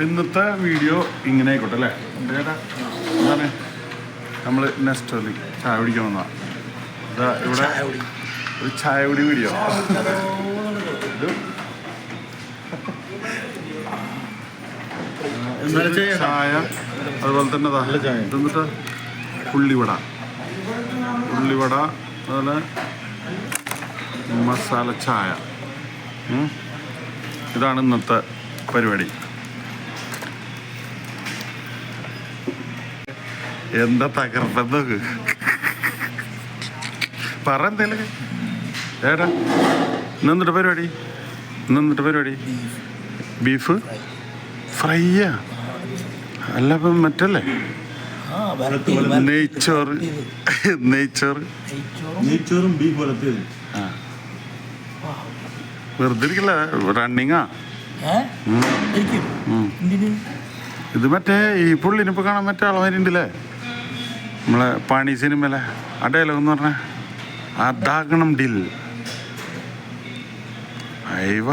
അപ്പം ഇന്നത്തെ വീഡിയോ ഇങ്ങനെ ആയിക്കോട്ടെ അല്ലേ? ചേട്ടാ? എന്താണ്? നമ്മൾ നെസ്റ്റോലി ചായ കുടിക്കാൻ വന്നതാ. ഇതാ ഇവിടെ ഒരു ചായ കുടി വീഡിയോ. ചായ അതുപോലെ തന്നെ എന്നിട്ട് ഉള്ളിവട. ഉള്ളിവട അതുപോലെ മസാല ചായ. ഇതാണ് ഇന്നത്തെ പരിപാടി. എന്താ തകർപ്പെന്ന് പറ എന്തേലും ഏടാ ഇന്നെന്നിട്ട് പരിപാടി? ഇന്നെന്നിട്ട് പരിപാടി? ബീഫ്? ഫ്രൈയാ? അല്ല ഇപ്പം മറ്റല്ലേ? നെയ്ച്ചോറ്. നെയ്ച്ചോറ്. നെയ്ച്ചോറും ബീഫ് വലത്തിയത് വെറുതെ ഇരിക്കില്ല? റണ്ണിങ്ങാ ഇത് മറ്റേ ഈ പുള്ളിനിപ്പോ കാണാൻ മറ്റേ ആളമാരുണ്ടല്ലേ നമ്മളെ പാണി സിനിമയിലെ അടയല ഡയലോഗ് എന്ന് പറഞ്ഞാൽ അതാകണം ഡിൽ അയവ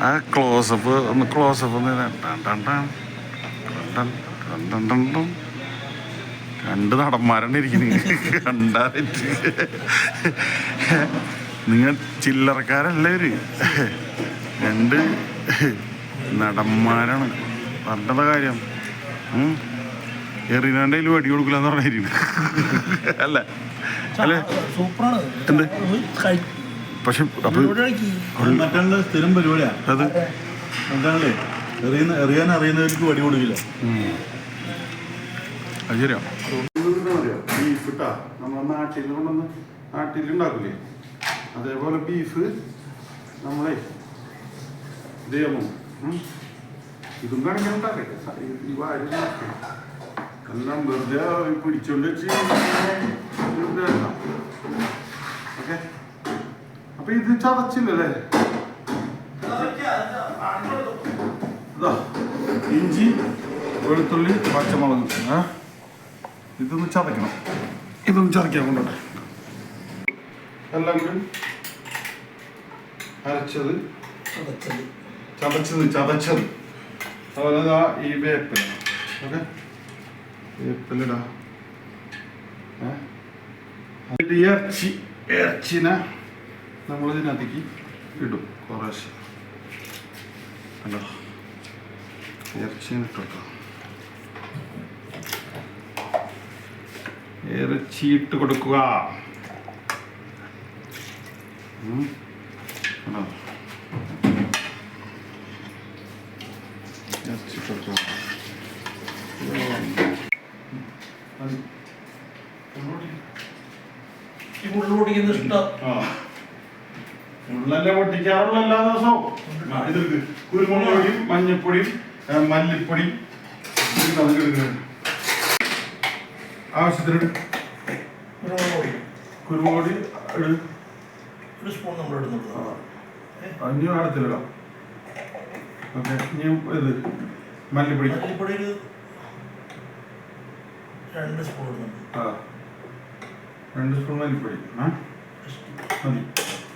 ആ ക്ലോസപ്പ് ഒന്ന് ക്ലോസപ്പ് ഒന്ന് രണ്ട് നടന്മാരാണ് ഇരിക്കുന്നത് കണ്ടാറിട്ട് നിങ്ങൾ ചില്ലറക്കാരല്ലേ ഇവർ? രണ്ട് നടന്മാരാണ്. പറഞ്ഞ കാര്യം. ഉം. എറിനാണ്ടയിൽ വെടി കൊടുക്കില്ല എന്ന് പറഞ്ഞിരിക്കുന്നു അല്ല അല്ലെ. സൂപ്പറാണ്. എന്ത്? പക്ഷെ സ്ഥിരം പരിപാടിയാ. അത്? എന്താണല്ലേ എറിയുന്ന എറിയാൻ അറിയുന്നവർക്ക് വടി കൊടുക്കില്ല. ഉം. അത് ശരിയാ. ബീഫ് ഇട്ടാ നമ്മളെ നാട്ടിൽ കൊണ്ടുവന്ന് നാട്ടിൽ ഉണ്ടാക്കില്ലേ അതേപോലെ ബീഫ് നമ്മളെ ഇത്. ഇതും കാണിക്കാൻ ഉണ്ടാക്കട്ടെ. ഈ വാരി. എല്ലാം വെറുതെ പിടിച്ചോണ്ട് വെച്ച് ഓക്കെ. അപ്പൊ ഇത് ചതച്ചില്ലല്ലേ? ഇതാ ഇഞ്ചി വെളുത്തുള്ളി പച്ചമുളക് ഇതൊന്ന് ചതയ്ക്കണം. ഇതൊന്ന് ചതയ്ക്കാൻ കൊണ്ടോട്ടെ എല്ലാം കൂടി അരച്ചത്. ചതച്ചത്. ചതച്ചത് ചതച്ചത്. അതുപോലെ ഈ വേപ്പില. ഓക്കെ. വേപ്പിലിടാ ഏ? എന്നിട്ട് ഇറച്ചി ഇറച്ചിനെ നമ്മൾ ഇതിനകത്തേക്ക് ഇടും കുറേശ്ശെ. കണ്ടോ? ഇട്ടോ ഇറച്ചി ഇട്ട് കൊടുക്കുക. കണ്ടോ ഇറച്ചി ഇട്ട് കൊടുക്കുക അത് അങ്ങോട്ട് ഈ ഇഷ്ടല്ലേ ഇഷ്ടം. ഉള്ളല്ലേ പൊട്ടിക്കാറുള്ള എല്ലാ ദിവസവും. കുരുമുളക് പൊടിയും മഞ്ഞപ്പൊടിയും മല്ലിപ്പൊടിയും. ആവശ്യത്തിന്. കുരുമുളക് പൊടി. കുരുമുളക് പൊടി ഒരു സ്പൂൺ നമ്മൾ ഇടുന്നുള്ളൂ അടുത്തിലിടാം ഓക്കെ ഇനി ഇത് മല്ലിപ്പൊടി. മല്ലിപ്പൊടി ഒരു രണ്ട് സ്പൂൺ ഇടുന്നുണ്ട് ആ. രണ്ട് സ്പൂൺ മല്ലിപ്പൊടി. മതി.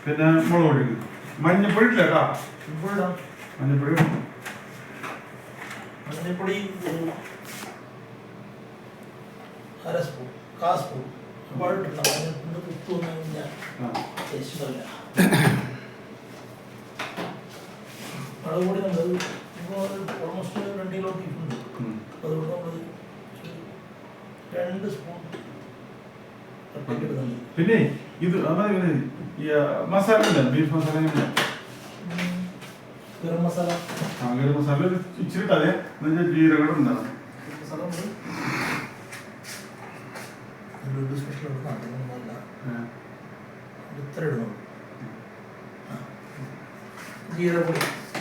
പിന്നെ മുളക് പൊടി. മഞ്ഞപ്പൊടി ഇല്ല കേട്ടോ മഞ്ഞപ്പൊടി മഞ്ഞപ്പൊടി അര സ്പൂൺ കാ സ്പൂൺ. മുളക് പൊടി നമ്മൾ ഇപ്പോൾ ഓൾമോസ്റ്റ് രണ്ട് കിലോ ബീഫുണ്ട്. അതുകൊണ്ട് നമ്മൾ രണ്ട് സ്പൂൺ പിന്നെ ഇത് അതായത് മസാല ബീഫ് മസാല ഇല്ല? ഗരം മസാല. ഒരു ഇച്ചിരി ഇട്ടാതെ എന്നുവെച്ചാൽ ജീരകം ഉണ്ടാകും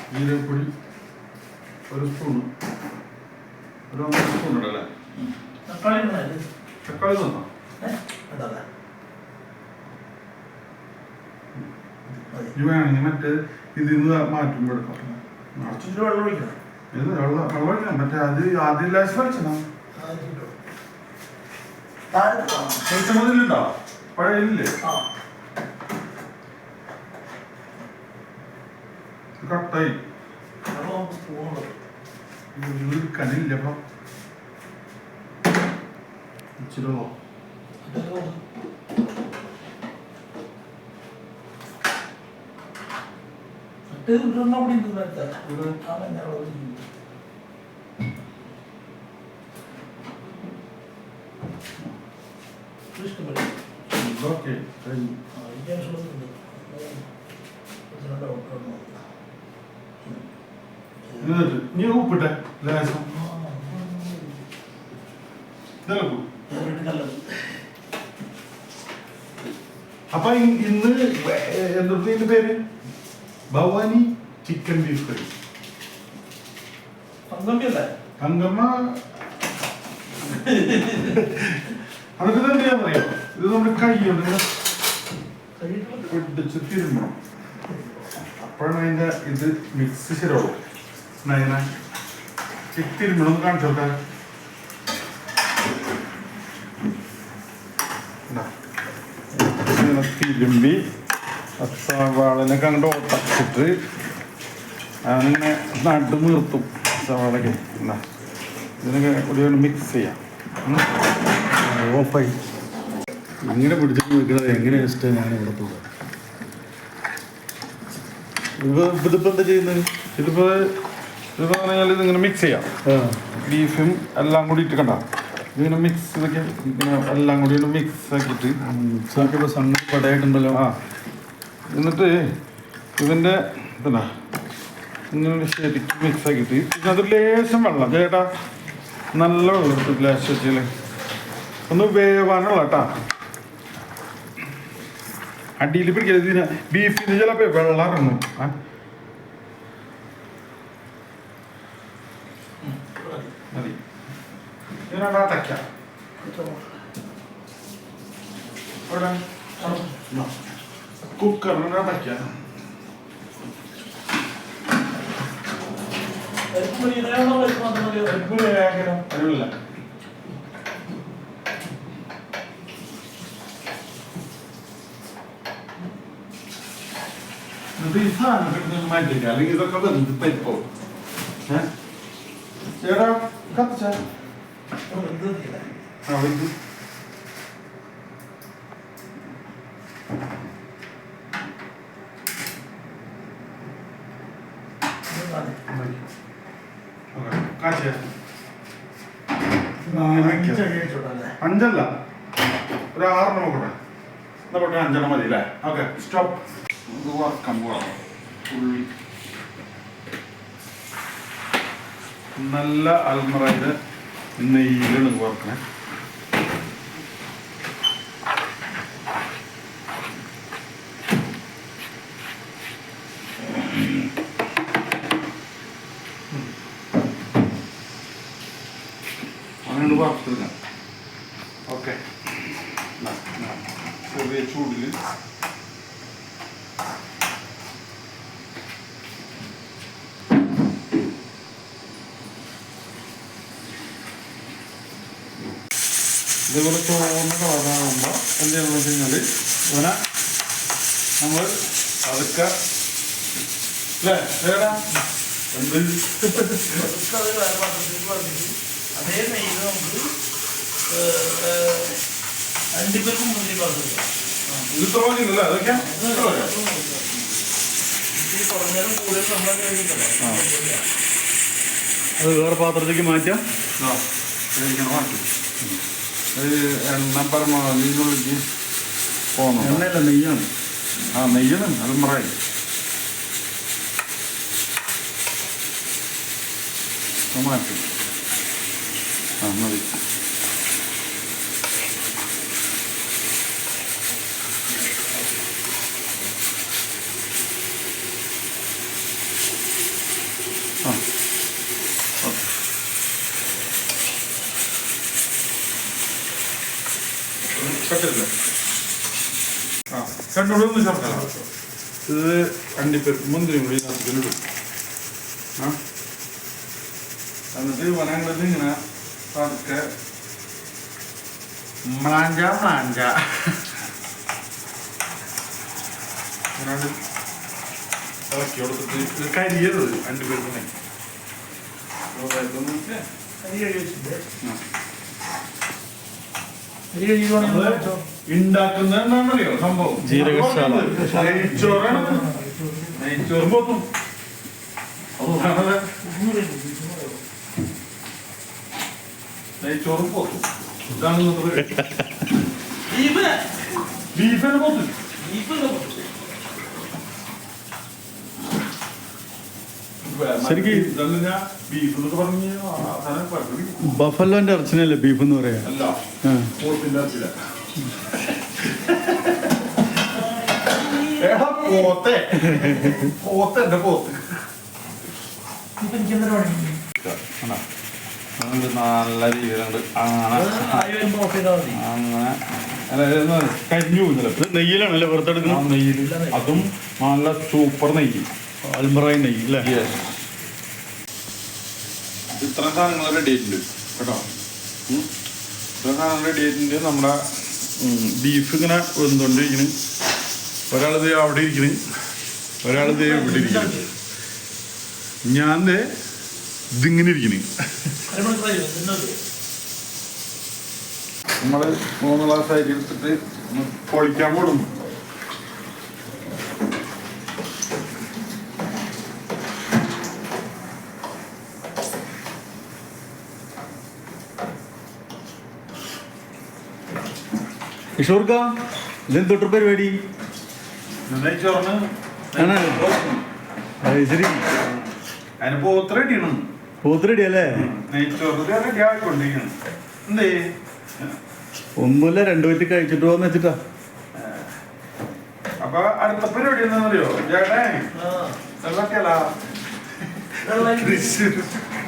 ജീരപ്പൊടി ഒരു സ്പൂൺ ഒരു ഒന്നര സ്പൂൺ ഉണ്ടല്ലേ തക്കാളി തക്കാളി തന്നോ? പറഞ്ഞ വേണമെങ്കിൽ വെള്ളം ഒഴിക്കണം. ഇച്ചിരി മറ്റേ ഒരെണ്ണം കൂടി ഉണ്ട് നേരത്തെ. ആ മഞ്ഞ കളർ ഉണ്ട്. ഇത് ഇഷ്ടപ്പെട്ടു. ഓക്കെ കഴിഞ്ഞു ആ, എനിക്ക് ആവശ്യമുള്ളതുണ്ട്. ഇതിനുണ്ട് ഔട്ട് ആണ്. എന്നിട്ട് നീ ഉപ്പിട്ടെ ലേശം ആ, ഇതല്ലേ ഉപ്പ്? Favourite colour. അപ്പൊ ഇ- ഇന്ന് എന്താ ഇതിന്റെ പേര്? Bhavani chicken beef curry? Thankamma. അതൊക്കെ തന്നെയാണെന്നറിയോ ഇത് നമ്മുടെ കൈയുണ്ട് ഇങ്ങനെ കഴിയിട്ടുള്ളത്? പിടിച്ച് തിരുമ്പണം അപ്പോഴാണ് അതിന്റെ ഇത് മിക്സ് ശരിയാവും. നയന ഒന്ന് കാണിച്ചു നോക്കാം ഇതാ. തിരുമ്പി സവാളിനൊക്കെ അങ്ങോട്ട് ഒട്ടച്ചിട്ട് അതിനെ നടു നിർത്തും സവാളൊക്കെ എന്താ ഇതിനൊക്കെ ഒരു മിക്സ് ചെയ്യാം. ഉം. ഓഫായി ഇങ്ങനെ പിടിച്ചിട്ട് നിൽക്കുന്നത് എങ്ങനെ ഇഷ്ടം ഞാൻ ഇവിടെ പോകും ഇതിപ്പോൾ ഇതിപ്പോ എന്താ ചെയ്യുന്നത്? ഇതിപ്പോ ഇതിപ്പോ പറഞ്ഞാൽ ഇതിങ്ങനെ മിക്സ് ചെയ്യാം. ബീഫും എല്ലാം കൂടി ഇട്ട് കണ്ട. ഇതിങ്ങനെ മിക്സ് ഇതൊക്കെ ഇങ്ങനെ എല്ലാം കൂടി മിക്സ് ആക്കിയിട്ട് സാക്കിപ്പോ സംഗതി പടയായിട്ടുണ്ടല്ലോ. ആ. എന്നിട്ട് ഇതിന്റെ ഇതാ ഇങ്ങനെ ശരിക്കും മിക്സ് ആക്കിയിട്ട് ഇതിനകത്ത് ലേശം വെള്ളം. ചേട്ടാ നല്ല വെള്ളം എടുത്ത് ലേശം വെച്ചാൽ ഒന്ന് വേവാനുള്ള കേട്ടാ അടിയിൽ പിടിക്കരുത് ഇതിന്. ബീഫിന് ചിലപ്പോൾ വെള്ളം ഇറങ്ങും. മതി. ഇതിനാണ് അടയ്ക്കാം കുക്കറിന് അടയ്ക്കാം പരിപ്പ് മതി, ഇതാണോ പരിപ്പ് മാത്രം മതിയോ? പരിപ്പ് വേഗം അറിയില്ല എന്നിട്ട് ഈ സാധനം കിട്ടുന്ന മാറ്റില്ല അല്ലെങ്കിൽ ഇതൊക്കെ വെന്ത് പരിപ്പോ ഏഹ് ചേട്ടാ കത്തിച്ച അത് വെന്ത് മതിയില്ല. ആ വെന്ത് ഇത് മതി. കാച്ചിയ അഞ്ച് അടി അടിച്ചോട്ടെ അല്ലേ? അഞ്ചല്ല ഒരു ആറെണ്ണം നോക്കട്ടെ എന്നാ പോട്ടെ അഞ്ചെണ്ണം മതി അല്ലേ ഓക്കെ സ്റ്റോപ്പ് നമുക്ക് വറക്കാം പോവാം. ഉള്ളി. നല്ല അൽമറയിൽ നെയ്യിലാണ് വറക്കണേ. അങ്ങനെ വറുത്തെടുക്കാം ഓക്കെ ചെറിയ ചൂടിൽ ഇതേപോലെ ചുവന്ന കളറാകുമ്പോൾ എന്ത് ചെയ്യണമെന്ന് വെച്ച് കഴിഞ്ഞാൽ ഇവനെ നമ്മൾ അതൊക്കെ അല്ലേ? വേടാ ഇത്. അത് വേറെ പാത്രത്തേക്ക് മാറ്റാം. ആ, മാറ്റി. അത് എണ്ണ പരമാവധി ഇതിനുള്ളിലേക്ക് പോകണം എണ്ണയല്ല നെയ്യാണ്. ആ നെയ്യണം അൽമറായി. മാറ്റി. ആ മതി. കട്ടില്ല ആ കണ്ടോളൂ ഒന്ന് ചേർക്കാം ഇത് അണ്ടിപ്പരിപ്പ് മുന്തിരി കൂടി ഇതിലിടും ആ? എന്നിട്ട് വനങ്ങളിൽ ഇങ്ങനെ പതുക്കെ മാഞ്ച മാഞ്ച ഇങ്ങനെ ഇളക്കി കൊടുത്തിട്ട് ഇത് കരിയരുത് അണ്ടിപ്പരിപ്പിനെ അരി കഴുകി വെച്ചിട്ടുണ്ട് അരി കഴുകുവാണെങ്കിൽ വെച്ചോ. ഉണ്ടാക്കുന്ന എന്താണെന്നറിയോ സംഭവം. ജീരകശാല. നെയ്ച്ചോറാണ്. നെയ്ച്ചോറ് പോത്തും. നെയ്ച്ചോറും പോത്തും. ഇതാണ് നമ്മുടെ ബീഫ് ബീഫിനെ പോത്തും ബീഫ് ഒക്കെ പൊട്ടും. ശരിക്ക് ബഫലോന്റെ ഇറച്ചിനല്ലേ ബീഫ് എന്ന് പറയാ? നല്ല രീതിയിലുണ്ട്. അങ്ങനെ. കരിഞ്ഞു നെയ്യിലാണല്ലേ പുറത്തെടുക്കുന്നത് നെയ്യിൽ അതും നല്ല സൂപ്പർ നെയ്യ്. ഇത്ര സാധനങ്ങൾ റെഡി ആയിട്ടുണ്ട് കേട്ടോ. ഇത്ര സാധനം റെഡി ആയിട്ടുണ്ട് നമ്മുടെ ബീഫ് ഇങ്ങനെ വെന്തുകൊണ്ടിരിക്കുന്നു ഒരാളിത് അവിടെ ഇരിക്കുന്നു ഒരാളിത് ഇവിടെ ഇരിക്കുന്നു ഞാൻ ഇതിങ്ങനെ ഇരിക്കുന്നു നമ്മൾ മൂന്ന് ഗ്ലാസ് അരി എടുത്തിട്ട് പൊളിക്കാൻ കൊടുക്കും കിഷോർക്ക? ഇതെന്തൊട്ട് പരിപാടി? നെയ്ച്ചോറിന് ആണ്. അത് ശരി. പോത്തിരടി അല്ലേ? ഒന്നുമില്ല രണ്ടു പറ്റി കഴിച്ചിട്ട് പോവാന്ന് വെച്ചിട്ടാ. അപ്പൊ അടുത്ത പരിപാടി എന്താണെന്നറിയോ? ചേട്ടേ ആ. വെള്ളത്തിയല്ല വെള്ളം തൃശ്ശൂർ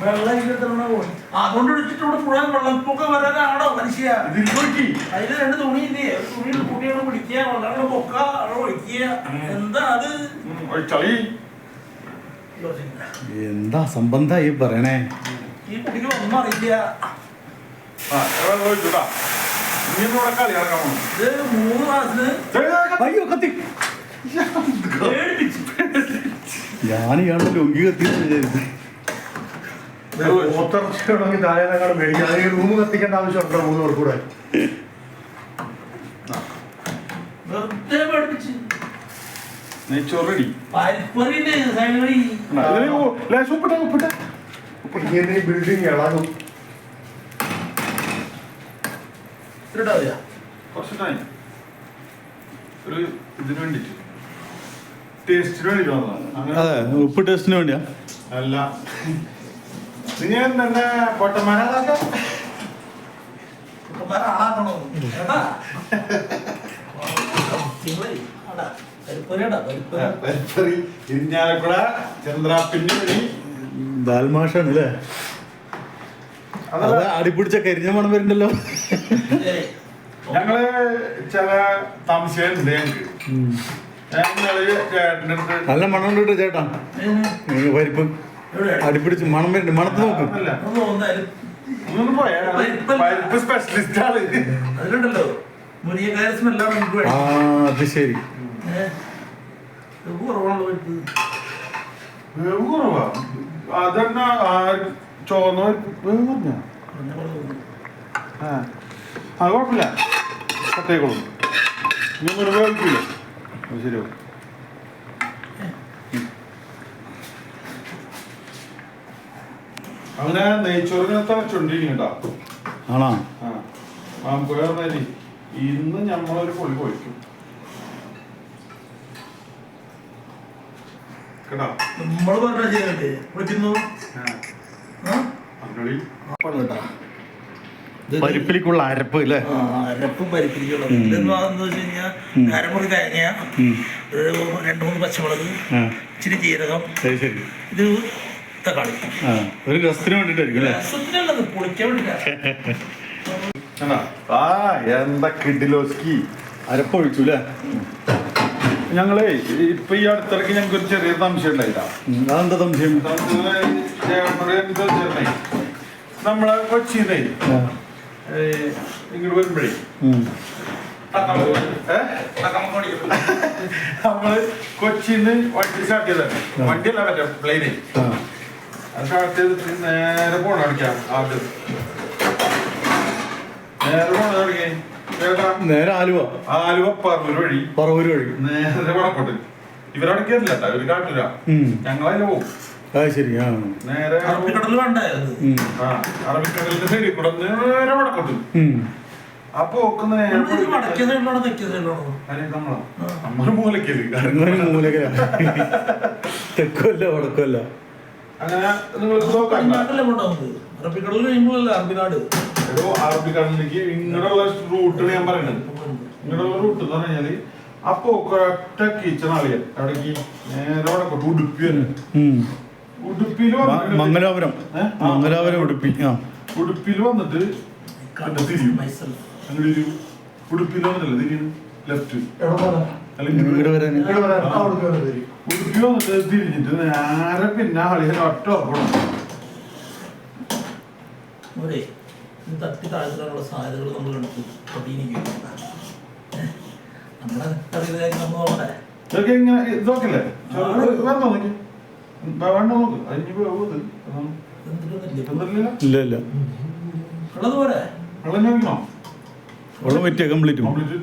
വെള്ളം ഇല്ലാത്തവണ പോയി? അതുകൊണ്ട് വിളിച്ചിട്ട് ഇവിടെ മുഴുവൻ വെള്ളപ്പൊക്കം വരാനാണോ മനുഷ്യ? അതിൽ രണ്ട് തുണി ഇല്ലേ? തുണിയിൽ കുട്ടികളെ പിടിക്കുക വെള്ളം പൊക്ക അവിടെ ഒഴിക്കുക. എന്താ അത്? ചളി. എന്താ സംബന്ധ ഈ പറയണേ? ഈ കുട്ടിക്ക് ഒന്നും അറിയില്ല. ഇത് മൂന്ന് കത്തി. ഞാൻ ഇയാളുടെ ലൊങ്കി കത്തി വിചാരിച്ചു. താഴെ മേടിക്കാം. റൂം കത്തിക്കേണ്ട ആവശ്യമുണ്ടോ മൂന്ന് പേർ കൂടെ? ഇങ്ങനെ ബിൽഡിംഗ് ഇളകും. ഇട്ടാ കുറച്ച് ടൈം ഒരു ഇതിനു വേണ്ടിട്ട്. ടേസ്റ്റിന് വേണ്ടി അങ്ങനെ ഉപ്പ് ടേസ്റ്റിന് വേണ്ടിയാ. അല്ല. നിങ്ങൾ തന്നെ ഇരിഞ്ഞാലക്കുട ചന്ദ്രാപ്പിന്റെ വഴി ദാൽമാഷാണ് അല്ലേ അത് അടിപിടിച്ച കരിഞ്ഞ മണം വരുന്നുണ്ടല്ലോ. ഏയ് ഞങ്ങൾ ചില താമസിക്കുന്നുണ്ട് അടുത്ത് നല്ല മണം ഉണ്ട് ചേട്ടാ? പരിപ്പ്. അടിപിടിച്ച് മണം വരുന്നുണ്ട് മണത്ത് നോക്കും. അതിലുണ്ടല്ലോ. ആ അത് ശരി. വേവ് കുറവാ? അതന്നെ ചോന്ന വേവ് കുറഞ്ഞാ? അത് കുഴപ്പമില്ല. കട്ടേക്കോളും ഇനി വേവിക്കില്ല? അത് ശരിയാവും അങ്ങനെ നെയ്ച്ചോറിനെ തിളച്ചോണ്ടിരിക്കണ്ടാ ആണോ? ആ. മാമ്പുഴ പറഞ്ഞാൽ ഇന്ന് ഞമ്മളൊരു പൊളി പൊളിക്കും. കേട്ടോ? നമ്മൾ ചെയ്യണ്ടേ വിളിക്കുന്നു പരിപ്പിലേക്കുള്ള അരപ്പ് അല്ലേ? അരപ്പും പരിപ്പിലേക്കുള്ള ഇതെന്ന് വെച്ച് കഴിഞ്ഞാൽ അരമുറി തേങ്ങ. രണ്ട് മൂന്ന് പച്ചമുളക് ഇച്ചിരി ജീരകം. ശരി ശരി. ഇത് തക്കാളി ഒരു രസത്തിന് വേണ്ടിട്ടായിരിക്കും പൊളിക്കാൻ വേണ്ടിട്ടാ കണ്ടാ? ആ എന്താ കിഡിലോസ്കി? അല്ലേ? ഞങ്ങളെ ഇപ്പൊ ഈ അടുത്തേക്ക് ഞങ്ങൾക്ക് ഒരു ചെറിയ സംശയം ഉണ്ടായില്ല. ഉം, അതെന്താ സംശയം? നമ്മളെ കൊച്ചിന്നേ ആ. ഇങ്ങോട്ട് വരുമ്പോഴേ? നമ്മൾ കൊച്ചിന്ന് വണ്ടി സ്റ്റാർട്ട് ചെയ്തത് വണ്ടിയല്ല മറ്റേ പ്ലെയിനെ ആ. അത് നേരെ പോണ അടിക്കാം ആദ്യം. നേരെ പോണ അടിക്കേ നേരെ ആലുവ. ആലുവ പറവൂർ വഴി. പറവൂര് വഴി. നേരെ വടക്കോട്ട്. ഇവരവിടെ കയറില്ല ഇവർ കാട്ടില്ല ഉം. ഞങ്ങളതിന് പോകും ശരി ആ. നേരെ അറബിക്കടൽ വേണ്ടേ. ആ അറബിക്കടലിന്റെ സൈഡിൽ കൂടെ നേരെ വടക്കോട്ട്. അപ്പൊ മൂലക്കൽ. തെക്കുമല്ല വടക്കുമല്ല അങ്ങനെ നിങ്ങൾ നോക്കണ്ട അറബിക്കടൽ കഴിയുമ്പോഴല്ലേ അറബിനാട്? എടോ അറബിക്കടലിലേക്ക് ഇങ്ങനെയുള്ള റൂട്ടാണ് ഞാൻ പറയുന്നത് ഇങ്ങനെയുള്ള റൂട്ട് എന്ന് പറഞ്ഞാൽ അപ്പൊ ഒറ്റ കിച്ചൺ ആളിയ അവിടേക്ക് നേരെ അവിടെ ഉടുപ്പി തന്നെ. ഉടുപ്പിയിൽ മംഗലാപുരം. മംഗലാപുരം ഉടുപ്പി. ഉടുപ്പിയിൽ വന്നിട്ട് കണ്ട തിരിയും. ഒരു ഉടുപ്പിയിൽ വന്നില്ല തിരിയുന്നു ലെഫ്റ്റ് അല്ലെങ്കിൽ ഉടുപ്പി വന്നിട്ട് തിരിഞ്ഞിട്ട് നേരെ പിന്നെ ഹളി ഒറ്റ ഉറപ്പണം ഒരേ തട്ടി താഴ്ത്താനുള്ള സാധ്യതകൾ നമ്മൾ എടുത്തു പ്രതീനിക്കും നമ്മളെ അറിയുന്ന കാര്യം നമ്മൾ നോക്കട്ടെ ഇതൊക്കെ ഇങ്ങനെ ഇതൊക്കെയല്ലേ? വേണ്ട നോക്കി. വേണ്ട നോക്ക് എന്തിട്ടൊന്നുമില്ല ഇല്ല ഇല്ല. ഉള്ളത് പോരെ? വെള്ളം നോക്കണോ വെള്ളം പറ്റിയ കംപ്ലീറ്റ് കംപ്ലീറ്റ്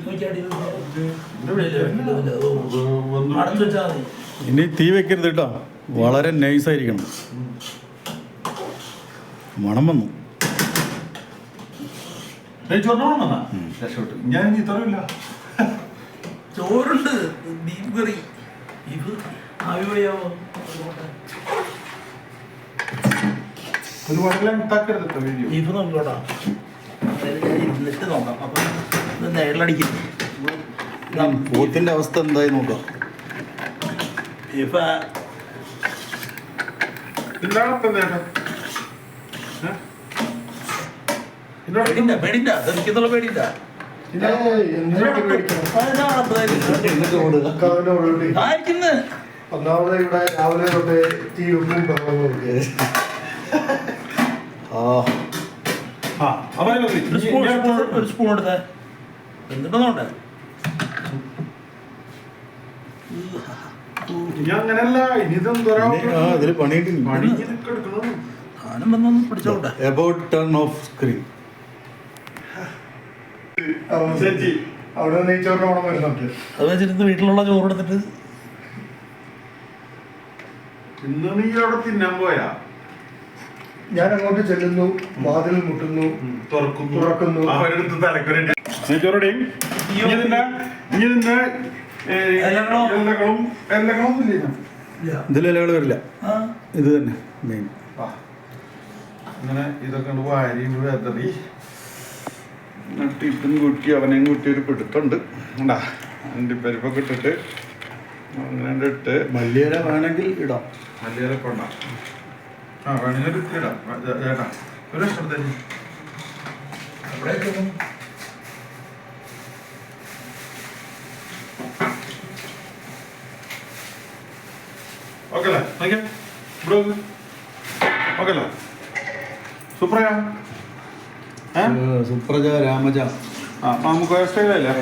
ഇനി തീ വെക്കരുത് കേട്ടോ. വളരെ നൈസായിരിക്കണം മണം വന്നു. ഞാൻ ഇനി ഇത്രയില്ല ചോറുണ്ട്. ബീഫ് കറി. ബീഫ് ആവി പോയാവോ ഒരുപാട് ലെങ്താക്കരുത് വീഡിയോ. ബീഫ് നോക്കോട്ടാ ഇരുന്നിട്ട് നോക്കാം. അപ്പം ഇത് നേരിലടിക്കും. പോത്തിന്റെ അവസ്ഥ എന്തായി നോക്കാം. ഇപ്പം പേടിണ്ട പേടിണ്ട അതെനിക്കുന്നുള്ള പേടിണ്ട ഒന്നാമത് ഇവിടെ രാവിലെ തൊട്ട് തീ ഉപ്പും ബഹളവും. ഒരു സ്പൂൺ എടുത്തേ. എന്നിട്ടൊന്നുണ്ട് ഇനി ഇനി ഇതിൽ പണി ഇതൊക്കെ എടുക്കണം. സാധനം വന്നൊന്ന് പിടിച്ചോട്ടെ. എബൌട്ട് ടേൺ ഓഫ് സ്ക്രീൻ ചേച്ചി അവിടെ നെയ്ച്ചോറിന് ഓണം വരുന്നുണ്ട് അത് വെച്ചിട്ട് വീട്ടിലുള്ള ചോറ് എടുത്തിട്ട് ഇന്ന് നീ അവിടെ തിന്നാൻ പോയാ? ഞാൻ അങ്ങോട്ട് ചെല്ലുന്നു വാതിൽ മുട്ടുന്നു തുറക്കുന്നു. തുറക്കുന്നു. നെയ്ച്ചോറുടെയും ഇനി ഇനി ഇതിൽ ഇലകൾ വരില്ല. ആ. ഇത് തന്നെ മെയിൻ അങ്ങനെ ഇതൊക്കെ വാരി വെതറി. എന്നിട്ട് ഇതും കൂട്ടി അവനെയും കൂട്ടി ഒരു പിടുത്തുണ്ട് ഉണ്ടാ അണ്ടിപ്പരിപ്പൊക്കെ ഇട്ടിട്ട് അങ്ങനെ ഇട്ട്. മല്ലിയില വേണമെങ്കിൽ ഇടാം. മല്ലിയിലൊക്കെ ഉണ്ടാ. ആ വേണമെങ്കിൽ ഒരു ഇടാം ചേട്ടാ ഒരു ഇഷ്ടം തന്നെ അവിടെ ചെന്നു. ഓക്കെ അല്ലേ ഇവിടെ ബ്രോ ഓക്കെ അല്ലേ സൂപ്പറാ സുപ്രജ രാമജ. ആ നമുക്ക് സ്റ്റൈലല്ലേ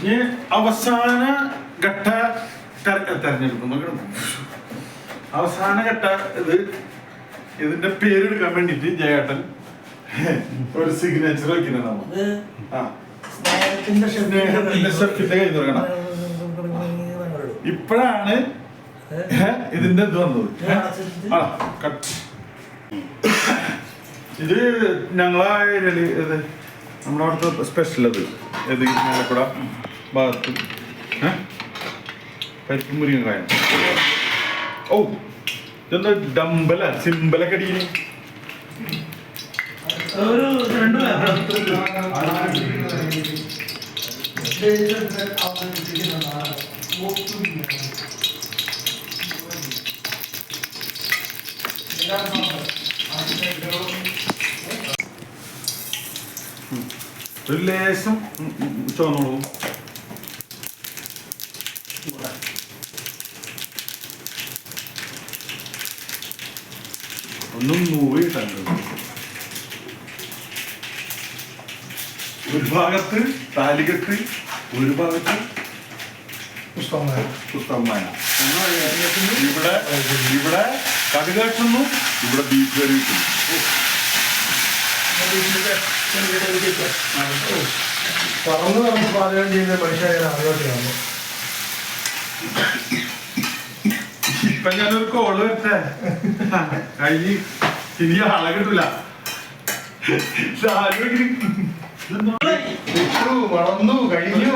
ഇനി അവസാന ഘട്ട തെര- തെരഞ്ഞെടുപ്പ്. നോക്കണം അവസാന ഘട്ട ഇത് ഇതിന്റെ പേരെടുക്കാൻ വേണ്ടിട്ട് ജയേട്ടൻ ഒരു സിഗ്നേച്ചർ വെക്കുന്നത് നമ്മൾ ഇത് ആ. സ്നേഹത്തിന്റെ സ്നേഹത്തിന്റെ ഷെഫിന്റെ കൈ തുറക്കണം. ഇപ്പോഴാണ് ഇതിന്റെ ഇത് വന്നത് ആ കട്ട് ഇത് ഞങ്ങളെ ഏരിയയിൽ ഇത് നമ്മുടെ അവിടുത്തെ സ്പെഷ്യൽ അത് ഏത് മേലക്കുട ഭാഗത്ത് ഏ? പരിപ്പും മുരിങ്ങക്കായ ഓ ഇതെന്താ ഡമ്പല സിമ്പലൊക്കെ അടിക്കുന്നു ഒരു രണ്ട് ഒരു ലേശം ചോന്നോളൂ ഒന്നും മൂവ് കിട്ടാൻ ഒരു ഭാഗത്ത് താലികെട്ട് ഒരു ഭാഗത്ത് പുഷ്പ പുഷ്പമായി. പുസ്തകം വായന എന്ന് പറയുന്നത് ഇവിടെ ഇവിടെ കടുക് കെട്ടുന്നു ഇവിടെ ബീഫ് കറി വെക്കുന്നു പറന്ന് നമുക്ക് പാചകം ചെയ്യുന്ന മനുഷ്യരായ ആദ്യമായിട്ടാണ് ഇപ്പൊ ഞാനൊരു കോൾ വരട്ടെ? കഴിഞ്ഞ് ഇനി ആളെ കിട്ടില്ല വിട്ടു വളർന്നു കഴിഞ്ഞു.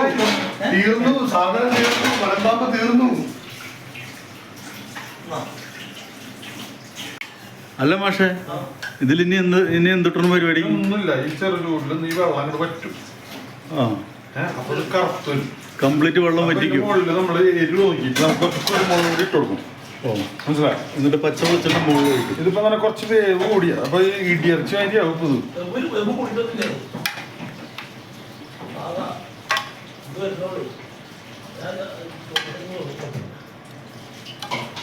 തീർന്നു സാധനം തീർന്നു മലമ്പാമ്പ് തീർന്നു. അല്ല മാഷേ ഇതിൽ ഇനി എന്ത് ഇനി എന്തിട്ടൊരു പരിപാടി? ഒന്നുമില്ല ഈ ചെറു ചൂടിൽ നീ വെള്ളം അങ്ങോട്ട് പറ്റും ആ. അപ്പൊ അത് കംപ്ലീറ്റ് വെള്ളം പറ്റിക്കും നമ്മൾ എരിവ് നോക്കിയിട്ട് നമുക്ക് കുരുമുളക് കൂടി ഇട്ട് കൊടുക്കും. ഓ. മനസ്സിലായോ? എന്നിട്ട് പച്ച വെച്ചിട്ട് മുകളിൽ ഒഴിക്കും. ഇതിപ്പോ അങ്ങനെ കുറച്ച് വേവ് കൂടിയ. അപ്പൊ ഈ അതിന്റെ അരിയാവും ഇപ്പൊ ഇത് ഒരു വെമ്പ് കുടിക്കത്തില്ലേ അതാ ഇത് വരുന്നോളൂ ഞാൻ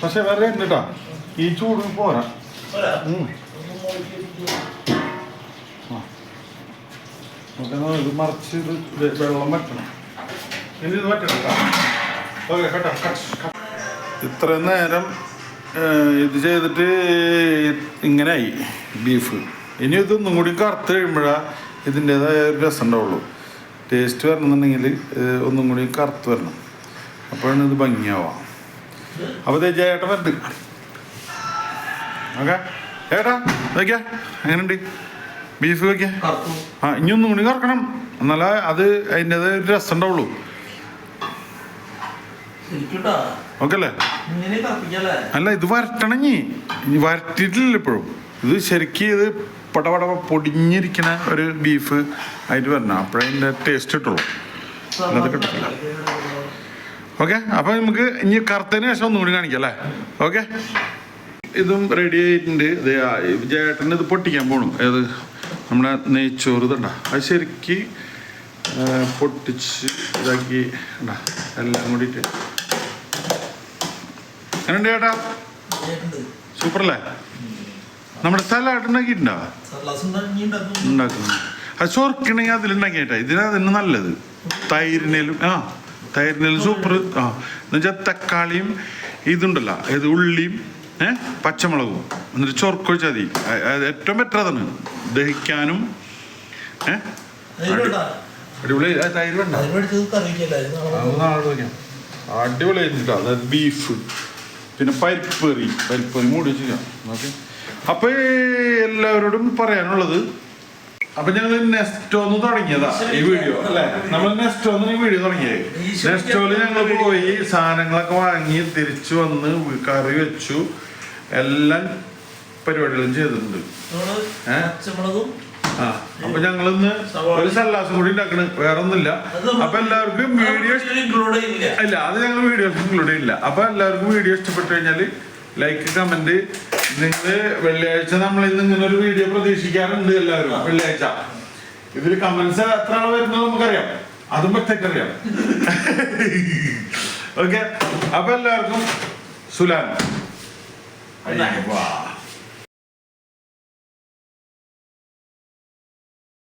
പക്ഷെ വേറെ ഉണ്ട് ഈ ചൂട് പോരാ. ഇത് മറിച്ച് ഇത് വെള്ളം വറ്റണം. ഇനി ഇത് വറ്റണം ഓക്കെ കേട്ടോ ഇത്രയും നേരം ഇത് ചെയ്തിട്ട് ഇങ്ങനെയായി ബീഫ്. ഇനി ഇതൊന്നും കൂടി കറുത്ത് കഴിയുമ്പോഴാ ഇതിന്റെതായ രസം ഉണ്ടാവുള്ളൂ. ടേസ്റ്റ് വരണമെന്നുണ്ടെങ്കിൽ ഒന്നും കൂടി കറുത്ത് വരണം. അപ്പോഴാണ് ഇത് ഭംഗിയാവാം. അപ്പോൾ ചേട്ടൻ വരുന്നുണ്ട്. ഓക്കെ ഏട്ടാ വയ്ക്കാം എങ്ങനെയുണ്ട്? ബീഫ് വയ്ക്കാം ആ ഇനി ഒന്നും കൂടി കറക്കണം. എന്നാലേ അത് അതിന്റെ ഒരു രസം ഉണ്ടാവുള്ളൂ. ഓക്കെ അല്ലേ അല്ല ഇത് വരട്ടണങ്ങി വരട്ടിയിട്ടില്ല ഇപ്പോഴും. ഇത് ശരിക്കും ഇത് പടപട പൊടിഞ്ഞിരിക്കുന്ന ഒരു ബീഫ് അതിൽ വരണം. അപ്പോഴേ അതിന്റെ ടേസ്റ്റ് കിട്ടുള്ളൂ. അല്ലാതെ കിട്ടത്തില്ല. ഓക്കെ അപ്പോൾ നമുക്ക് ഇനി കറുത്തതിന് ശേഷം ഒന്നുകൂടി കാണിക്കാം അല്ലേ? ഓക്കെ ഇതും റെഡി ആയിട്ടുണ്ട്. ചേട്ടൻ ഇത് പൊട്ടിക്കാൻ പോണു. ഏത്? നമ്മുടെ നെയ്ച്ചോറ് ഇതണ്ട? അത് ശരിക്ക് പൊട്ടിച്ച് ഇതാക്കി ഉണ്ടാ എല്ലാം കൂടിയിട്ട് എങ്ങനെയുണ്ട് ചേട്ടാ? സൂപ്പർ അല്ലേ നമ്മുടെ തല ഉണ്ടാക്കിയിട്ടുണ്ടോ ഉണ്ടാക്കുന്നു അത് ചൊറക്കണെങ്കിൽ അതിലുണ്ടാക്കിയിട്ടാ. ഇതിനാ തന്നെ നല്ലത്. തൈരിനേലും ആ തൈരിനേലും സൂപ്പർ ആ. എന്നുവെച്ചാൽ തക്കാളിയും ഇതുണ്ടല്ലോ. ഇത് ഉള്ളിയും ഏഹ് പച്ചമുളകും. എന്നിട്ട് ചൊർക്കൊഴിച്ചാൽ മതി. ഏറ്റവും ബെറ്റർ അതാണ്. ദഹിക്കാനും അടിപൊളി. തൈര് വേണ്ട അതായത് ബീഫ് പിന്നെ പരിപ്പേറി പരിപ്പേറി മൂടി വെച്ചിരിക്കാം. ഓക്കെ അപ്പൊ എല്ലാവരോടും പറയാനുള്ളത് അപ്പൊ ഞങ്ങൾ നെസ്റ്റോന്ന് തുടങ്ങിയതാ ഈ വീഡിയോ അല്ലെ? നമ്മൾ നെസ്റ്റോന്ന് ഈ വീഡിയോ തുടങ്ങിയത് നെസ്റ്റോൽ ഞങ്ങൾ പോയി സാധനങ്ങളൊക്കെ വാങ്ങി തിരിച്ചു വന്ന് കറി വെച്ചു. എല്ലാം പരിപാടികളും ചെയ്തിട്ടുണ്ട്? ആ അപ്പൊ ഞങ്ങൾ ഇന്ന് ഒരു സല്ലാസം കൂടി ഉണ്ടാക്കണ് വേറെ ഒന്നുമില്ല അപ്പൊ എല്ലാവർക്കും വീഡിയോ ഇല്ല അത് ഞങ്ങൾ വീഡിയോസ് ഇൻക്ലൂഡ് ചെയ്യില്ല. അപ്പൊ എല്ലാവർക്കും വീഡിയോ ഇഷ്ടപ്പെട്ടു കഴിഞ്ഞാൽ ലൈക്ക് കമന്റ് നിങ്ങൾ വെള്ളിയാഴ്ച നമ്മൾ ഇന്ന് ഇങ്ങനെ ഒരു വീഡിയോ പ്രതീക്ഷിക്കാറുണ്ട് എല്ലാവരും. വെള്ളിയാഴ്ച. ഇതിൽ കമന്റ്സ് എത്ര ആൾ വരുന്നത് നമുക്കറിയാം. അതും പ്രത്യേകറിയാം ഓക്കെ അപ്പൊ എല്ലാവർക്കും സുലാൻ. വാ.